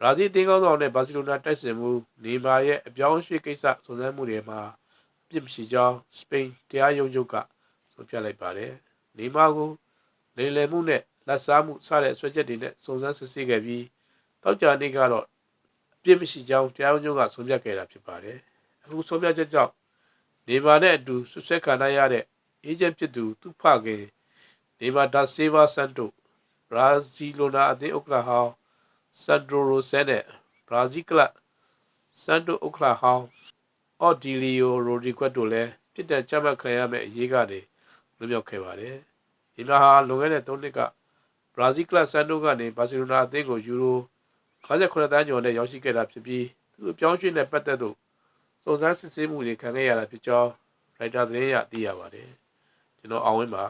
ဘရာဇီးအသင်းကောင်းဆောင်နဲ့ဘာစီလိုနာတိုက်စစ်မှုနေမာရဲ့အပြောင်းအရွှေ့ကိစ္စစုံစမ်းမှုတွေမှာအပြစ်မရှိကြောင်းစပိန်တရားရုံးချုပ်ကဆိုပြလိုက်ပါတယ်။နေမာကိုလိမ်လည်မှုနဲ့လက်စားမှုစတဲ့ဆွဲချက်တွေနဲ့စုံစမ်းစစ်ဆေးခဲ့ပြီးတောက်ကြနေ့ကတော့အပြစ်မရှိကြောင်းတရားရုံးချုပ်ကဆုံးဖြတ်ခဲ့တာဖြစ်ပါတယ်။အခုဆုံးဖြတ်ချက်ကြောင့်နေမာနဲ့အတူဆွဆွဲခံရတဲ့အေဂျင့်ဖြစ်သူသူ့ဖခင်နေမာဒါဆေးဗာဆန်တိုဘရာဇီလိုနာအသင်းဥက္ကဋ္ဌဟောင်း ဆန်ဒရိုရိုဆဲနဲ့ဘရာဇီးကလပ်ဆန်တိုအိုကလာဟောင်းအော်ဒီလီယိုရိုဒီကွက်တို့လည်းပြစ်ဒဏ်ချမှတ်ခံရမယ့်အရေးကနေလွတ်မြောက်ခဲ့ပါတယ်။ဒီမှာဟာလွန်ခဲ့တဲ့၃နှစ်ကဘရာဇီးကလပ်ဆန်တိုကနေဘာစီလိုနာအသင်းကိုယူရို58တန်းကျော်နဲ့ရောက်ရှိခဲ့တာဖြစ်ပြီးသူအပြောင်းအရွှေ့နဲ့ပတ်သက်လို့စုံစမ်းစစ်ဆေးမှုတွေခံခဲ့ရတာဖြစ်ကြောင်းရိုက်တာသတင်းရသိရပါတယ်။ကျွန်တော်အောင်ဝင်းပါ